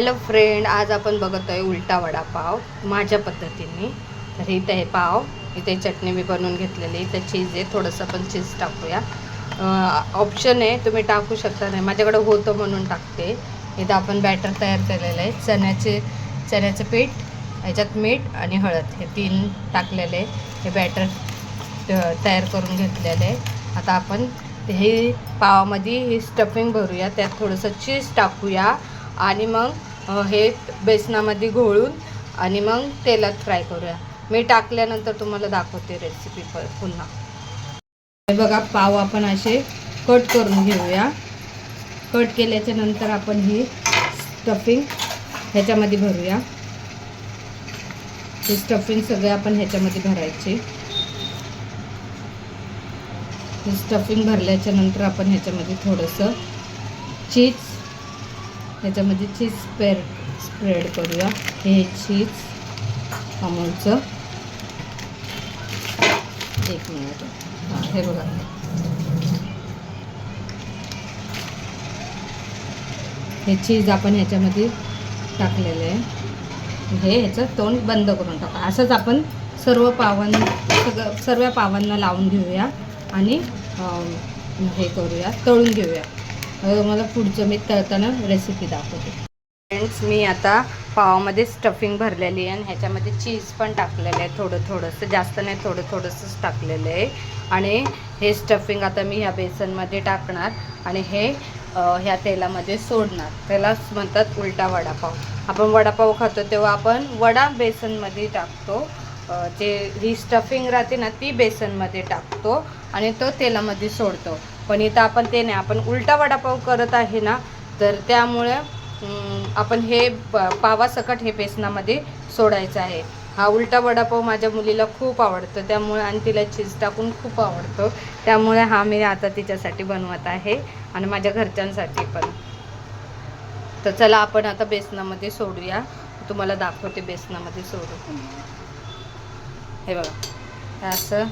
Hello friend आज आपण बघत आहे उलटा वडापाव माझ्या पद्धतीने. तर इथे आहे पाव इथे चटणी मी बनवून घेतलेली इथे चीज आहे थोडंसं पण चीज टाकूया. ऑप्शन आहे तुम्ही टाकू शकता नाही. माझ्याकडे होतं म्हणून टाकते. इथं आपण बॅटर तयार केलेलं आहे. चण्याचे चण्याचं पीठ ह्याच्यात मीठ आणि हळद. हे तीन टाकलेले हे बॅटर तयार करून घेतलेलं आहे. आता आपण हे पावामध्ये ही स्टफिंग भरूया. त्यात थोडंसं चीज टाकूया. आणि मग हे बेसनामध्ये घोळून आणि मग तेलात फ्राय करूया. मी टाकल्यानंतर तुम्हाला दाखवते रेसिपी प पुन्हा. हे बघा पाव आपण असे कट करून घेऊया. कट केल्याच्यानंतर आपण ही स्टफिंग ह्याच्यामध्ये भरूया. ही स्टफिंग सगळे आपण ह्याच्यामध्ये भरायची. ही स्टफिंग भरल्याच्या नंतर आपण ह्याच्यामध्ये थोडंसं चीज ह्याच्यामध्ये चीज स्प्रेड स्प्रेड करूया. हे चीज अमूलचं. एक मिनिट हां हे बघा. हे चीज आपण ह्याच्यामध्ये टाकलेलं आहे. हे ह्याचं तोंड बंद करून टाका. असंच आपण सर्व पावन सगळं सर्व पावांना लावून घेऊया आणि हे करूया तळून घेऊया. मला पुढचं मी तळताना रेसिपी दाखवते. फ्रेंड्स मी आता पावामध्ये स्टफिंग भरलेली आहे आणि ह्याच्यामध्ये चीज पण टाकलेलं आहे थोडं थोडंसं जास्त नाही थोडं थोडंसंच टाकलेलं आहे. आणि हे स्टफिंग आता मी ह्या बेसनमध्ये टाकणार आणि हे ह्या तेलामध्ये सोडणार. त्यालाच म्हणतात उलटा वडापाव. आपण वडापाव खातो तेव्हा आपण वडा बेसनमध्ये टाकतो. जे ही स्टफिंग राहते ना ती बेसनमध्ये टाकतो आणि तो तेलामध्ये सोडतो. पण इथं आपण ते नाही. आपण उलटा वडापाव करत आहे ना तर त्यामुळे आपण हे प- पावासकट हे बेसनामध्ये सोडायचं आहे. हा उलटा वडापाव माझ्या मुलीला खूप आवडतो. त्यामुळे आणि तिला चीज टाकून खूप आवडतो. त्यामुळे हा मी आता तिच्यासाठी बनवत आहे आणि माझ्या घरच्यांसाठी पण. तर चला आपण आता बेसनामध्ये सोडूया. तुम्हाला दाखवते बेसनामध्ये सोडू हे बघा. असं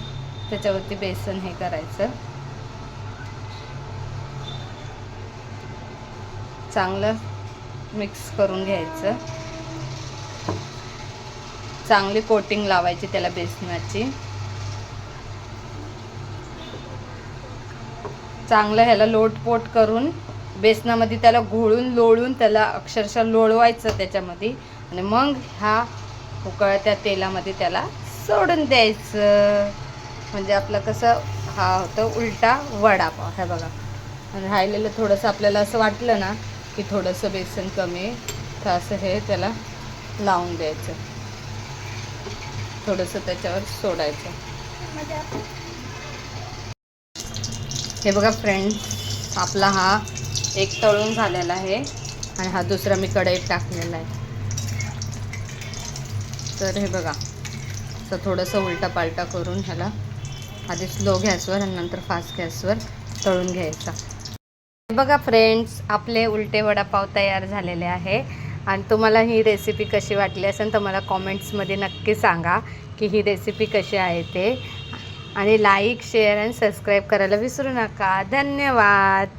त्याच्यावरती बेसन हे करायचं. चांगलं मिक्स करून घ्यायचं. चांगली कोटिंग लावायची त्याला बेसनाची. चांगलं ह्याला लोटपोट करून बेसनामध्ये त्याला घोळून लोळून त्याला अक्षरशः लोळवायचं त्याच्यामध्ये. आणि मग ह्या उकळत्या तेलामध्ये त्याला सोडून द्यायचं. म्हणजे आपलं कसं हा होतं उलटा वडापाव हे बघा. आणि राहिलेलं थोडंसं आपल्याला असं वाटलं ना की थोडंसं बेसन कमी तर असं हे त्याला लावून द्यायचं. थोडंसं त्याच्यावर सोडायचं. हे बघा फ्रेंड्स आपला हा एक तळून झालेला आहे आणि हा दुसरा मी कढईत टाकलेला आहे. तर हे बघा असं थोडंसं उलटा पालटा करून ह्याला आधी स्लो गॅसवर आणि नंतर फास्ट गॅसवर तळून घ्यायचा. बघा फ्रेंड्स आपले उलटे वडापाव तयार झालेले आहे. आणि तुम्हाला ही रेसिपी कशी वाटली असेल तर मला कॉमेंट्समध्ये नक्की सांगा की ही रेसिपी कशी आहे ते. आणि लाईक शेअर आणि सबस्क्राईब करायला विसरू नका. धन्यवाद.